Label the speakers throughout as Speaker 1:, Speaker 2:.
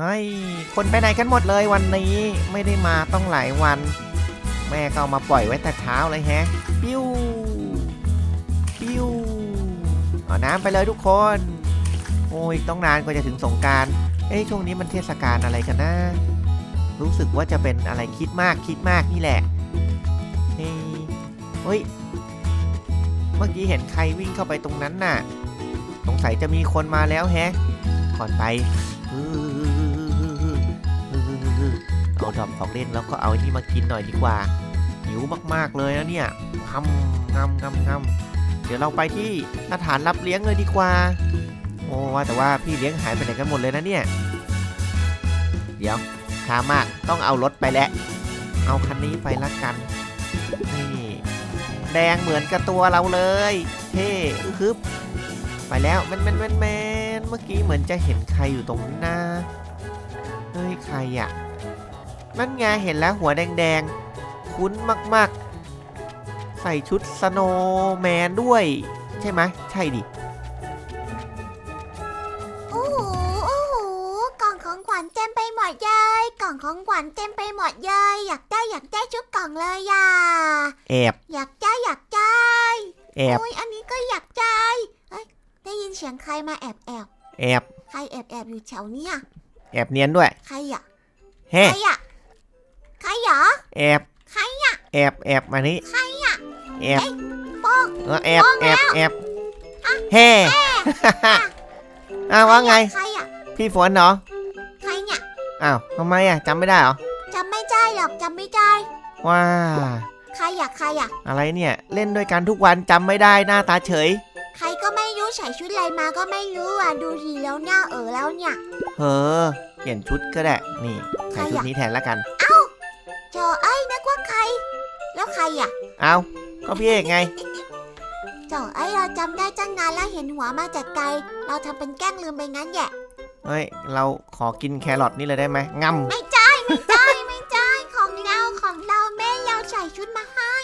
Speaker 1: เฮ้ย คนไปไหนกันหมดเลยวันนี้ไม่ได้มาต้องหลายวัน แม่ก็ามาปล่อยไว้แต่เช้าเลยแฮะ ปิ้ว ปิ้ว เอาน้ำไปเลยทุกคน โอ้ยต้องนานกว่าจะถึงสงการเอ้ยช่วงนี้มันเทศกาลอะไรกันนะ รู้สึกว่าจะเป็นอะไรคิดมากคิดมากนี่แหละเฮ้ยเฮ้ย เมื่อกี้เห็นใครวิ่งเข้าไปตรงนั้นน่ะ สงสัยจะมีคนมาแล้วแฮะก่อนไปเอา ดอกของเล่นแล้วก็เอาไอ้นี่มากินหน่อยดีกว่า หิวมากๆเลยนะเนี่ยงำงำงำงำเดี๋ยวเราไปที่สถานรับเลี้ยงเลยดีกว่า โอ้ว่าแต่ว่าพี่เลี้ยงหายไปไหนกันหมดเลยนะเนี่ย เดี๋ยวช้ามากต้องเอารถไปแล้วเอาคันนี้ไปละกัน นี่ แดงเหมือนกับตัวเราเลยเท่อึฮึบไปแล้วแมนแมนแมนแมนเมื่อกี้เหมือนจะเห็นใครอยู่ตรงนั้นนะเฮ้ยใครอะ นั่นไงเห็นแล้วหัวแดงๆ คุ้นมากๆ ใส่ชุดสโนว์แมนด้วย ใช่ไหมใช่ดิ
Speaker 2: โอ้โห โอ้โห กล่องของขวัญเต็มไปหมดเลย กล่องของขวัญเต็มไปหมดเลย อยากได้อยากได้ชุดกล่องเลยอะ
Speaker 1: แอบ
Speaker 2: อยากได้อยากได้
Speaker 1: แอบ
Speaker 2: โอ้ยอันนี้ก็อยากได้เอ้ยได้ยินเสียงใครมาแอบแอบ
Speaker 1: แอบ
Speaker 2: ใครแอบแอบอยู่แถวเนี้ย
Speaker 1: แอบเนียนด้วย
Speaker 2: ใครอะ
Speaker 1: เฮ้
Speaker 2: ใครอะใครเหรอ
Speaker 1: แอบ
Speaker 2: ใครอะ
Speaker 1: แอบแอบมานี่
Speaker 2: ใครอะ
Speaker 1: แอบ
Speaker 2: โป้ง
Speaker 1: เออแอบแอบแอบเฮ้อ้าวว่าไง
Speaker 2: ใครอะ
Speaker 1: พี่ฝนเหรอ
Speaker 2: ใครเนี่ย
Speaker 1: อ้าวทำไมอะจำไม่ได้เหรอ
Speaker 2: จำไม่ได้หรอกจำไม่ได้
Speaker 1: ว้า
Speaker 2: ใครอะ ใครอะ
Speaker 1: อะไรเนี่ยเล่นด้วยกันทุกวันจำไม่ได้หน้าตาเฉย
Speaker 2: ใครก็ไม่รู้ใส่ชุดอะไรมาก็ไม่รู้อะ ดูทีแล้วหน้าเออแล้วเนี่ย
Speaker 1: เออเปลี่ยนชุดก็ได้ นี่ใส่ชุดนี้แทนละกัน
Speaker 2: เอะ
Speaker 1: เอาก็พี่เอกไง
Speaker 2: เจอไอ้ยเราจำได้ตั้งนานแล้วเห็นหัวมาจากไกล เราทำเป็นแกล้งลืมไปงั้นแหละ
Speaker 1: เฮ้ย เราขอกินแครอทนี่เลยได้ไหมงำ
Speaker 2: ไม่ใช่ไม่ใช่ไม่ใช่ของเราของเราแม่เราใส่ชุดมาให้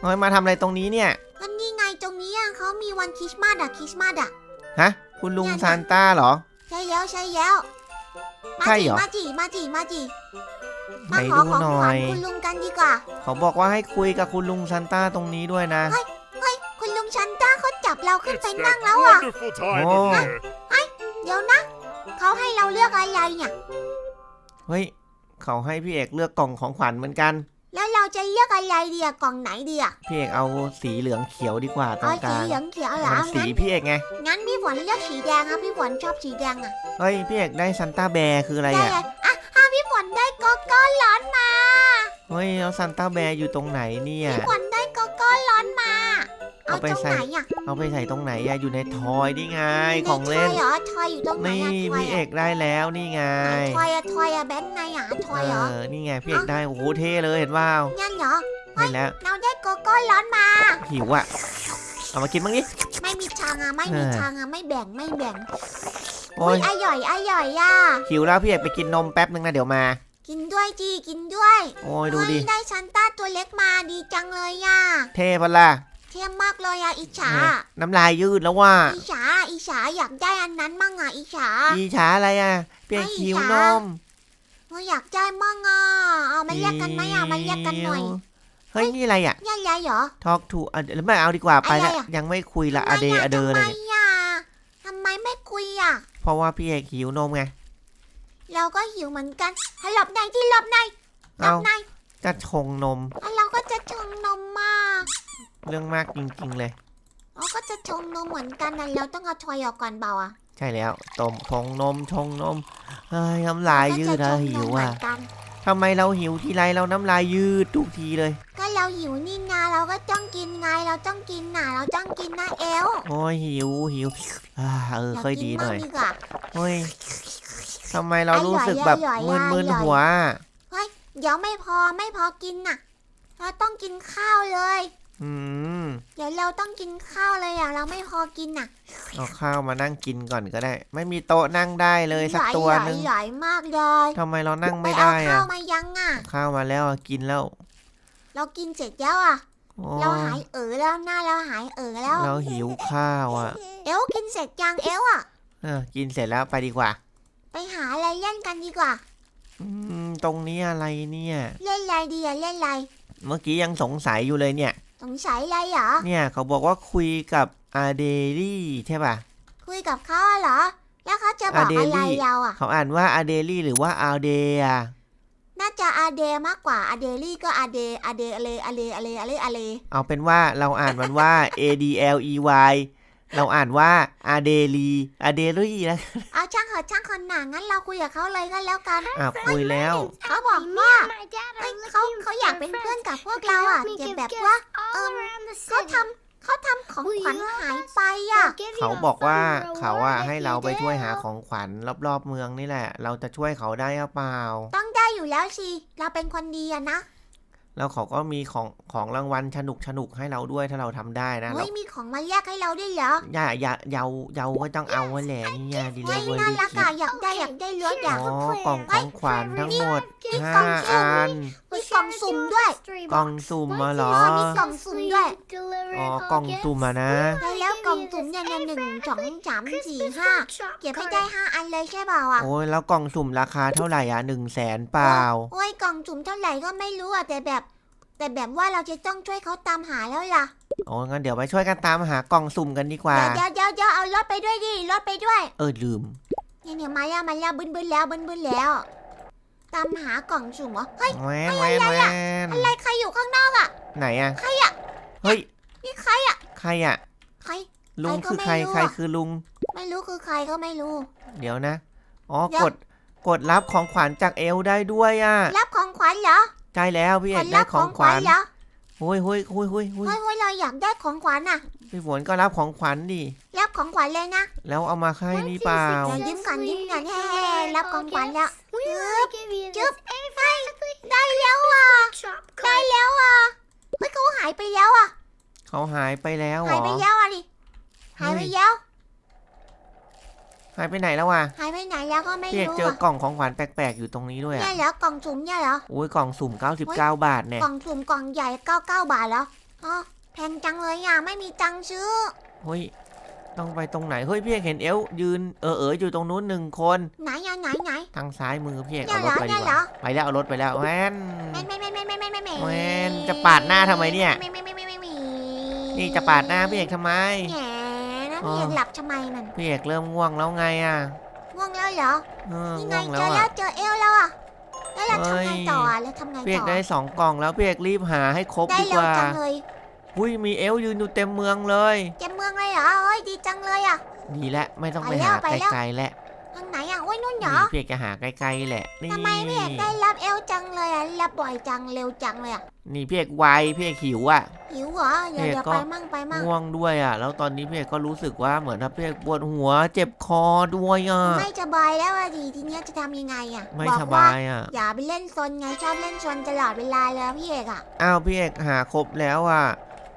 Speaker 1: เฮ้ย มาทำอะไรตรงนี้เนี่ย
Speaker 2: ก็นี่ไงตรงนี้อะเขามีวันคริสต์มาสอะคริสต์มาสอะ
Speaker 1: ฮะ คุณลุงซานต้าเหรอ
Speaker 2: ใช่แล้วใช่แล้ว มา
Speaker 1: ใช่
Speaker 2: จี
Speaker 1: เหรอ
Speaker 2: มาจีมาจีมาจี
Speaker 1: ไหน
Speaker 2: มาขอ
Speaker 1: ดู
Speaker 2: ของ
Speaker 1: หน่
Speaker 2: ข
Speaker 1: อ
Speaker 2: วัญ
Speaker 1: ย
Speaker 2: คุณลุงกันดีกว่า
Speaker 1: เขาบอกว่าให้คุยกับคุณลุงซานต้าตรงนี้ด้วยนะ
Speaker 2: เฮ้ย คุณลุงชันต้าเขาจับเราขึ้น
Speaker 3: It's
Speaker 2: ไป
Speaker 3: that
Speaker 2: นั่งแล้วอะ
Speaker 3: wonderful time
Speaker 1: Oh.
Speaker 3: of year.
Speaker 2: เดี๋ยวนะ เขาให้เราเลือกอะไรเนี่ย
Speaker 1: เฮ้ย เขาให้พี่เอกเลือกกล่องของขวัญเหมือนกัน
Speaker 2: แล้วเราจะเลือกอะไรดีอะกล่องไหนดีอะ
Speaker 1: พี่เอกเอาสีเหลืองเขียวดีกว่าตร
Speaker 2: เอา
Speaker 1: งก
Speaker 2: สี
Speaker 1: ลาง
Speaker 2: เหลืองเขียวเหรอ
Speaker 1: มันสี
Speaker 2: งั้น
Speaker 1: พี่เอกไง
Speaker 2: งั้นพี่ฝนเลือกสีแดงครับพี่ฝนชอบสีแดงอะ
Speaker 1: เฮ้ย พี่เอกได้ซันต้าแบร์คืออะไร
Speaker 2: ได้
Speaker 1: อะ
Speaker 2: เลย
Speaker 1: เฮ้ยแล้วซันต้าแบร์อยู่ตรงไหนเนี่ย
Speaker 2: พี่ฝนได้โกโก้ร้อนมา เอา
Speaker 1: เอาไป
Speaker 2: ตรง
Speaker 1: ใส่
Speaker 2: ไหนอะ
Speaker 1: เอาไปใส่ตรงไหนอะอยู่ในทอยนี่ไงของเล่น
Speaker 2: ทอยเหรอทอยอยู่ตรงไหน
Speaker 1: นี่
Speaker 2: อะทอย
Speaker 1: พี่เอกได้แล้วนี่ไง
Speaker 2: ทอยอะทอยอะแบงค์ไงอะทอยเหรอ
Speaker 1: เออนี่ไงพี่เอกได้โอ้โหเท่เลยเห็นว่า
Speaker 2: งั้นเหรอ
Speaker 1: เห็นแล้ว
Speaker 2: เราได้โกโก้ร้อนมา
Speaker 1: หิวอะเอามากินบ้างดิ
Speaker 2: ไม่มีทางอะไม่มี
Speaker 1: เออ
Speaker 2: ทางอะไม่แบ่งไม่แบ่ง
Speaker 1: โอ้ย
Speaker 2: อร่อยอร่อยอะ
Speaker 1: หิวแล้วพี่เอกไปกินนมแป๊บนึงนะเดี๋ยวมา
Speaker 2: กินด้วยจีกินด้วย
Speaker 1: โอ้ยดูดิ
Speaker 2: เฮ้ยได้ซันต้าตัวเล็กมาดีจังเลยอะ
Speaker 1: เท่ปะล่ะ
Speaker 2: เทียมมากเลยอะอิจฉา
Speaker 1: น้ำลายยืดแล้วว่า
Speaker 2: อิจฉาอิจฉาอยากได้อันนั้นมั่งอะอิจฉา
Speaker 1: อีฉาอะไรอะพี่เอกหิวนม
Speaker 2: เฮ้ยอยากได้มั่งอะเอามาแยกกันไหมอะมาแยกกันหน่อย
Speaker 1: เฮ้ยนี่อะไรอะ
Speaker 2: แยกยายเหรอ
Speaker 1: talk to อะเดี๋ยวไม่เอาดีกว่าไปละ
Speaker 2: อะไรอะ
Speaker 1: ยังไม่คุยละอเดอเดอ
Speaker 2: ทำ
Speaker 1: เล
Speaker 2: ไม
Speaker 1: ยเนี่ย
Speaker 2: อะทำไมไม่คุยอะ
Speaker 1: เพราะว่าพี่เอกหิวนมไง
Speaker 2: เราก็หิวเหมือนกันให้หลบในที่หลบในหล
Speaker 1: เอา
Speaker 2: บใน
Speaker 1: จะชงนม
Speaker 2: แล้วเราก็จะชงนมมา
Speaker 1: เรื่องมากจริงๆเลย
Speaker 2: เราก็จะชงนมเหมือนกันนะเราต้องเอาทอยออกก่อนเบาอะ
Speaker 1: ใช่แล้วต้มชงนมชงนมเฮ้ยน้ำลายยืด
Speaker 2: เรา
Speaker 1: อะ
Speaker 2: ก็จะชงนม
Speaker 1: หิว
Speaker 2: เหมื
Speaker 1: อะ
Speaker 2: อนกัน
Speaker 1: ทำไมเราหิวทีไรเราน้ำลายยืดทุกทีเลย
Speaker 2: ก็เราหิวนี่นาเราก็ต้องกินไงเราต้องกินน่ะเราต้องกินนะเอล
Speaker 1: โอ้ยหิวหิวอ่าเออค่อยดีหน่อยา
Speaker 2: กกิมั่งดีกว่า
Speaker 1: เฮ้ย ทำไมเรารู้สึกแบบ
Speaker 2: อร่อยอะ
Speaker 1: มึน
Speaker 2: อร่อย
Speaker 1: ๆหัว
Speaker 2: เดี๋ยวไม่พอไม่พอกินน่ะ เราต้องกินข้าวเลย
Speaker 1: อืม
Speaker 2: เดี๋ยวเราต้องกินข้าวเลยอะ เราไม่พอกินน่ะ
Speaker 1: เอาข้าวมานั่งกินก่อนก็ได้ ไม่มีโต๊ะนั่งได้เลยสักตัว
Speaker 2: ใหญ่
Speaker 1: หนึง
Speaker 2: ใหญ่มากเลย
Speaker 1: ทำไมเรานั่ง
Speaker 2: ไป
Speaker 1: ไม่
Speaker 2: เอา
Speaker 1: ได้
Speaker 2: ข้า
Speaker 1: อะ
Speaker 2: วมายังอะ
Speaker 1: ข้าวมาแล้วอะกินแล้ว
Speaker 2: เรากินเสร็จแล้วอะ
Speaker 1: โอ้
Speaker 2: เราหายเออแล้วหน้าเราหายเออแล้ว
Speaker 1: เราหิวข้าวอะ
Speaker 2: เอลกินเสร็จยังเอลอะ
Speaker 1: เออกินเสร็จแล้วไปดีกว่า
Speaker 2: ไปไปหาอะไรเล่นกันดีกว่า
Speaker 1: อืมตรงนี้อะไรเนี่ย
Speaker 2: เล่นอะไรดีอะเล่นอะไร
Speaker 1: เมื่อกี้ยังสงสัยอยู่เลยเนี่ย
Speaker 2: สงสัยอะไรเหรอ
Speaker 1: เนี่ยเขาบอกว่าคุยกับอาเดลี่ใช่ป่ะ
Speaker 2: คุยกับเขาอะเหรอ แล้วเขาจะบอก
Speaker 1: อะเด
Speaker 2: อะไร
Speaker 1: ลี่
Speaker 2: เราอะ
Speaker 1: เขาอ่านว่าอาเดลี่หรือว่าอาเดอะ
Speaker 2: น่าจะอาเดมากกว่าอาเดลี่ก็อาเดอาเดอะไรอะไรอะไรอะไรอะไร
Speaker 1: เอาเป็นว่าเราอ่านมันว่า A D L E Y เราอ่านว่าอาเดลีอาเดลี่นะ
Speaker 2: เอาช่างเหอะช่างคนหนางั้นเราคุยกับเขาเลยก็แล้วกัน
Speaker 1: อะคุยแล้ว
Speaker 2: เขาบอกว่าเอ้ยเขาเขาอยากเป็นเพื่อนกับพวกเราอะแต่แบบว่าเอิ่มเขาทำเขาทำของขวัญหายไปอะ
Speaker 1: เขาบอกว่าเขาอะให้เราไปช่วยหาของขวัญรอบๆเมืองนี่แหละ เราจะช่วยเขาได้หรือเปล่า
Speaker 2: ต้องได้อยู่แล้วสิเราเป็นคนดีอะนะ
Speaker 1: แล้วเขาก็มีของของรางวัลสนุกสนุกๆให้เราด้วยถ้าเราทำได้นะเรา
Speaker 2: เฮ้ยมีของมาแลกให้เราด้วยเหรอ
Speaker 1: อย่าอย่าเยาเยาก็ต้องเอาไว้แหละนี่ไงดิเล
Speaker 2: เฮ้ย
Speaker 1: เวอ
Speaker 2: น่า
Speaker 1: รี่
Speaker 2: รักอะอยากได้อยากได้รถ
Speaker 1: อ๋
Speaker 2: อะ
Speaker 1: อกล่องของขวัญทั้งหมด
Speaker 2: นี่
Speaker 1: ห้าก
Speaker 2: ล่องสุ่ม
Speaker 1: อัน
Speaker 2: มีกล่องสุ่มด้วย
Speaker 1: กล่องสุ่มมาเหรอ
Speaker 2: มีกล่องสุ่มด้วย
Speaker 1: อ๋อ กล่องสุ่มอะนะ
Speaker 2: ใช่แล้วกล่องสุ่มเนี่ยเนี่ยหนึ่งสองสามสี่ห้าเก็บให้ได้ห้าอันเลยใช่เปล่าอะ
Speaker 1: โอ้ยแล้วกล่องสุ่มราคาเท่าไหร่อะหนึ่งแสนเปล่า
Speaker 2: โอ้ยกล่องสุ่มเท่าไหร่ก็ไม่รู้อะแต่แบบ แต่แบบว่าเราจะต้องช่วยเขาตามหาแล้วล่ะ
Speaker 1: โอ้งั้นเดี๋ยวไปช่วยกันตามหากล่องสุ่มกันดีกว่า
Speaker 2: เดี๋ยวเดี๋ยวเดี๋ยวเอารถไปด้วยดิรถไปด้วย
Speaker 1: เออลืม
Speaker 2: เนี่ยเนี่ยมาแล้วมาแล้วบึ้นบึ้นแล้วบึ้นบึ้นแล้ว ตามหากล่องสุ่มเหรอเฮ้ย
Speaker 1: แหวนแหวนแหวน
Speaker 2: อะไรใครอยู่ข้างนอกอะ
Speaker 1: ไหนอะ
Speaker 2: ใครอะ
Speaker 1: เฮ้ย
Speaker 2: นี่ใครอะ
Speaker 1: ใครอะ
Speaker 2: ใคร
Speaker 1: ลุง
Speaker 2: ใครก็
Speaker 1: คือใคร
Speaker 2: ไม่รู้
Speaker 1: ใคร
Speaker 2: อะ
Speaker 1: คือลุง
Speaker 2: ไม่รู้คือใครก็ไม่รู้
Speaker 1: เดี๋ยวนะ อ๋อ
Speaker 2: เดี๋ยว
Speaker 1: กด กดรับของขวัญจากเอลได้ด้วยอะ
Speaker 2: รับของขวัญเหรอ
Speaker 1: ใช่แล้วพี่เอ
Speaker 2: ค
Speaker 1: ก
Speaker 2: น
Speaker 1: ได้
Speaker 2: รับ
Speaker 1: ข
Speaker 2: ข
Speaker 1: อ
Speaker 2: องง
Speaker 1: ข
Speaker 2: ขวั
Speaker 1: วั
Speaker 2: ญ
Speaker 1: ญ
Speaker 2: เหรอ
Speaker 1: โอ้ยโอ้ยโอ้ยโอ้ยโอ้ย
Speaker 2: เฮ้ยเฮ้ยเราอยากได้ของขวัญน่ะ
Speaker 1: พี่ฝนก็รับของขวัญดิ
Speaker 2: รับของขวัญเลยนะ
Speaker 1: แล้วเอามาให้นี่เปล่า
Speaker 2: เดี๋ยวยิ้มก่อนยิ้มก่อนแฮ่ๆรับของขวัญแล้ว
Speaker 3: จึ๊บ
Speaker 2: ได้แล้วอะได้แล้วอะเฮ้ยเขาหายไปแล้วอะ
Speaker 1: เขาหายไปแล้วเหร
Speaker 2: หาย
Speaker 1: อ
Speaker 2: ไปแล้วอะดิหายไปแล้ว
Speaker 1: หายไปไหนแล้ววะ
Speaker 2: หายไปไหนแล้วก็ไม่
Speaker 1: พี่เอก
Speaker 2: รู้
Speaker 1: เจอ
Speaker 2: อะ
Speaker 1: กล่องของขวัญแปลกๆอยู่ตรงนี้ด้วย
Speaker 2: เนี่
Speaker 1: อะ
Speaker 2: ยเหรอกล่องสุ่มเนี่ยเหรอ
Speaker 1: โอ้ยกล่องสุ่ม 99 บาทเนี่ย
Speaker 2: กล่องสุ่มกล่องใหญ่99บาทแล้วอ๋อแพงจังเลยอะไม่มีตังค์ซื้อ
Speaker 1: เฮ้ยต้องไปตรงไหนเฮ้ยพี่เอกเห็นเอลยืนเออเอออยู่ตรงนู้นหนึ่งคน
Speaker 2: ไหนอะไหนไหน
Speaker 1: ทางซ้ายมือพี่เอก
Speaker 2: เนี่
Speaker 1: เอา
Speaker 2: ย
Speaker 1: ร
Speaker 2: เหร
Speaker 1: ถ
Speaker 2: อ
Speaker 1: ไป
Speaker 2: เนี่
Speaker 1: ดี
Speaker 2: ย
Speaker 1: ก
Speaker 2: เหรอ
Speaker 1: ว่าไปแล้วเอารถไปแล้วแวน
Speaker 2: ไม่ไม่ไม่ไม่ไม่ไม่ไม่ไม่
Speaker 1: แวนจะปาดหน้าทำไมเนี่ย
Speaker 2: ไม่ไม่ไม่ไม่ไม่ไม่
Speaker 1: นี่จะปาดหน้าพี่เอกทำไม
Speaker 2: แหม นะพี่เอกหลับทำไมมัน
Speaker 1: พี่เอกเริ่มง่วงแล้วไงอะ
Speaker 2: ง่วงแล้วเหรอ
Speaker 1: เออ
Speaker 2: นี่ไง
Speaker 1: ง่วง
Speaker 2: เจ
Speaker 1: แล้ว
Speaker 2: อแล้
Speaker 1: อะ
Speaker 2: วเจอเอลแล้วอะแล้วเราทำ
Speaker 1: เฮ้
Speaker 2: ไง
Speaker 1: ย
Speaker 2: ต่ออะแล้วทำไง
Speaker 1: พี่เอก
Speaker 2: ต่อ
Speaker 1: ได้สองกล่องแล้วพี่เอกรีบหาให้ครบ
Speaker 2: ได้
Speaker 1: ดีก
Speaker 2: เร็ว
Speaker 1: ว่า
Speaker 2: จังเลย
Speaker 1: อุ้ยมีเอลยืนอยู่เต็มเมืองเลย
Speaker 2: เจ็บเมืองเลยเหรอเฮ้ยดีจังเลยอะ
Speaker 1: ดีแล้วไม่ต้องไป
Speaker 2: ไปแล้ว
Speaker 1: หา
Speaker 2: ไปแล้ว
Speaker 1: ไกลๆแล้ว
Speaker 2: ทางไหนอะโอ้ยนู่นเหร
Speaker 1: นี่
Speaker 2: อ
Speaker 1: พี่เอกจะหาใกล้ๆแหละนี่
Speaker 2: ทำไมพี่เอกได้รับเอลจังเลยอะรับบ่อยจังเร็วจังเลยอะ
Speaker 1: นี่พี่เอกไวพี่เอกหิวอะ
Speaker 2: หิวเหรอเดี๋ยว
Speaker 1: พี่เอก
Speaker 2: เดี๋ยว
Speaker 1: ก็
Speaker 2: ไปมั่งไปมั่ง
Speaker 1: ง่วงด้วยอะ แล้วตอนนี้พี่เอกก็รู้สึกว่าเหมือนถ้าพี่เอกปวดหัวเจ็บคอด้วยอะ
Speaker 2: ไม่สบายแล้วอะดิทีเนี้ยจะทำยังไงอะ
Speaker 1: ไม่
Speaker 2: บอก
Speaker 1: ส
Speaker 2: ว่า
Speaker 1: บายอะ
Speaker 2: อย่าไปเล่นซนไงชอบเล่นซนตลอดเวลาเลยพี่เอกอะ
Speaker 1: อ้าวพี่เอกหาครบแล้วอะ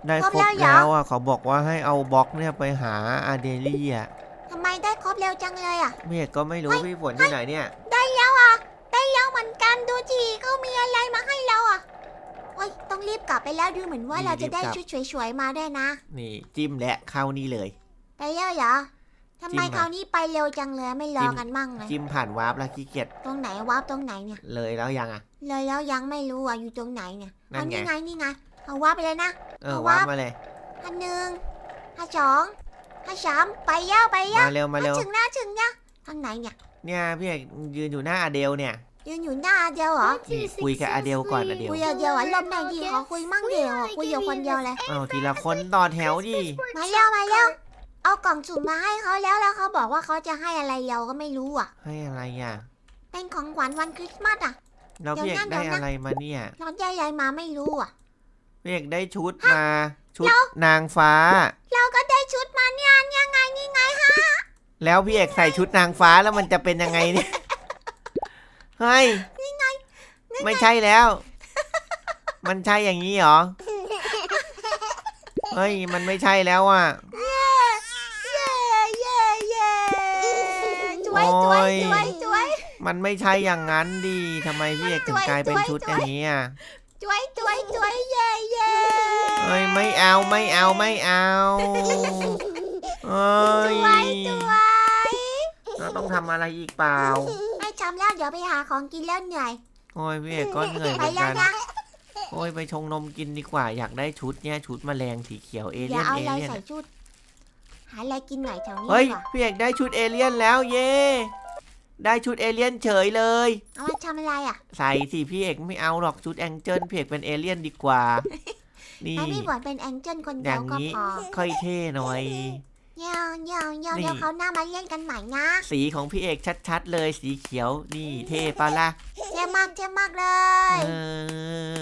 Speaker 1: ได้
Speaker 2: ครบ
Speaker 1: ครบ
Speaker 2: แล้วเหรอ
Speaker 1: แล้วอะเขาบอกว่าให้เอาบล็อกเนี่ยไปหาอาเดลี่อะ
Speaker 2: ทำ ไมได้ครบเร็วจังเลยอะ
Speaker 1: พี่เอกก็ไม่รู้พี่ฝนที่ไหนเนี่ย
Speaker 2: ได้แล้วอะ ได้แล้วเหมือนกันดูจีเขามีอะไรมาให้เราอะโอ้ยต้องรีบกลับไปแล้วดูเหมือนว่า
Speaker 1: รีบ
Speaker 2: เราจะได้
Speaker 1: รีบกลับ
Speaker 2: ชุดสวยๆมาด้วยนะ
Speaker 1: นี่จิ้มและเข้านี่เลย
Speaker 2: ไปแล้วเหรอทำไม
Speaker 1: จริงอะ
Speaker 2: คราวนี้ไปเร็วจังเลยไม่รอ
Speaker 1: จิ้ม
Speaker 2: กันมั่งเลย
Speaker 1: จิ้มผ่านวาร์ปแล้วขี้เกียจ
Speaker 2: ตรงไหนวาร์ปตรงไหนเนี่ย
Speaker 1: เลยแล้วยังอะ
Speaker 2: เลยแล้วยังไม่รู้อะอยู่ตรงไหนเนี่ย
Speaker 1: นั่
Speaker 2: เอา
Speaker 1: นไง
Speaker 2: นี่ไงนี่ไงเอาวาร์ปไปเลยนะ
Speaker 1: เออ
Speaker 2: เอา
Speaker 1: วาร์ป
Speaker 2: วาร์ป
Speaker 1: มาเลย
Speaker 2: อันหนึ่งอันสอง อันสามไปแล้วไปแล้ว
Speaker 1: มาเร็วมาเร็ว
Speaker 2: ถึงหน้าถึงนะทางไหนเนี่ย
Speaker 1: เนี่ยพี่เอกยืนอยู่หน้าอเดลเนี่ย
Speaker 2: ยืนอยู่หน้าเดียวเหรอ
Speaker 1: นี่คุยกับอเดลก่อนอเดล
Speaker 2: คุยเดียวอะลมแรงดีขอคุยมั่งเดียวอะคุยอยู่คนเดียวเลย
Speaker 1: เอาทีละคนต่อแถวดิ
Speaker 2: มาแล้วมาแล้วเอากล่องสุ่มมาให้เขาแล้วแล้วเขาบอกว่าเขาจะให้อะไรเราก็ไม่รู้อะ
Speaker 1: ให้อะไรอะ
Speaker 2: เป็นของขวัญวันคริสต์มาสอะ
Speaker 1: แล้วพี่เอก
Speaker 2: เดี๋
Speaker 1: ได้
Speaker 2: ยวนะ
Speaker 1: อะไรมาเนี่ย
Speaker 2: เราได้อะไรมาไม่รู้อะ
Speaker 1: พี่เอกได้ชุดมาชุดนางฟ้า แล้วพี่เอกใส่ชุดนางฟ้าแล้วมันจะเป็นยังไงเนี่ยเฮ้ยไม่ใช่แล้ว มันใช่อย่างนี้เหรอเฮ้ยมันไม่ใช่แล้วอะ
Speaker 2: เย้เย้เย้เย้ช่วยช่วยช่วยช่วย
Speaker 1: มันไม่ใช่อย่างนั้นดิทำไมพี่เอกถึงกลายเป็นชุดอย่างนี้อะ
Speaker 2: ช่วยช่วยช่วยเย้เย้
Speaker 1: เฮ้ยไม่เอาไม่เอาไม่เอาเฮ้ย
Speaker 2: ช่วยช่วย
Speaker 1: เราต้องทำอะไรอีกเปล่า
Speaker 2: ไม่ทำแล้วเดี๋ยวไปหาของกินแล้วเหนื่อย
Speaker 1: โอ้ยพี่เอกก็เหนื่อยเห
Speaker 2: ไป
Speaker 1: มือน
Speaker 2: แล้ว
Speaker 1: กัน
Speaker 2: นะ
Speaker 1: โอ้ยไปชงนมกินดีกว่า อยากได้ชุดเนี่ยชุดแมลงสีเขียวเอ
Speaker 2: เดี๋
Speaker 1: เลี่
Speaker 2: ย
Speaker 1: ย
Speaker 2: วนเอา
Speaker 1: เอ
Speaker 2: อะไร
Speaker 1: เลี่ยน
Speaker 2: ใส่ชุด หาอะไรกินหน่อยแถวนี้
Speaker 1: เฮ้ย
Speaker 2: ดีกว่า
Speaker 1: พี่เอกได้ชุดเอเลี่ยนแล้วเย่ได้ชุดเอเลี่ยนเฉยเลย
Speaker 2: เอามาทำอะไรอะ
Speaker 1: ใส่สิพี่เอกไม่เอาหรอกชุดแองเจิลพี่เอกเป็นเอเลี่ยนดีกว่า นี่
Speaker 2: ให้พี่ฝนเป็นแองเจิลคน
Speaker 1: อ
Speaker 2: เดีย
Speaker 1: ย่าวง
Speaker 2: ก็
Speaker 1: นี้
Speaker 2: พอ
Speaker 1: ค่อยเท่หน่อย
Speaker 2: เยาเยาเยา
Speaker 1: นี่
Speaker 2: เดี๋ยวเขาวหน้ามาเล่นกันใหม่นะ
Speaker 1: สีของพี่เอกชัดๆเลยสีเขียวนี่เท่ปะล่ะ
Speaker 2: เจ๊มากเจ๊มากเล
Speaker 1: เอย อ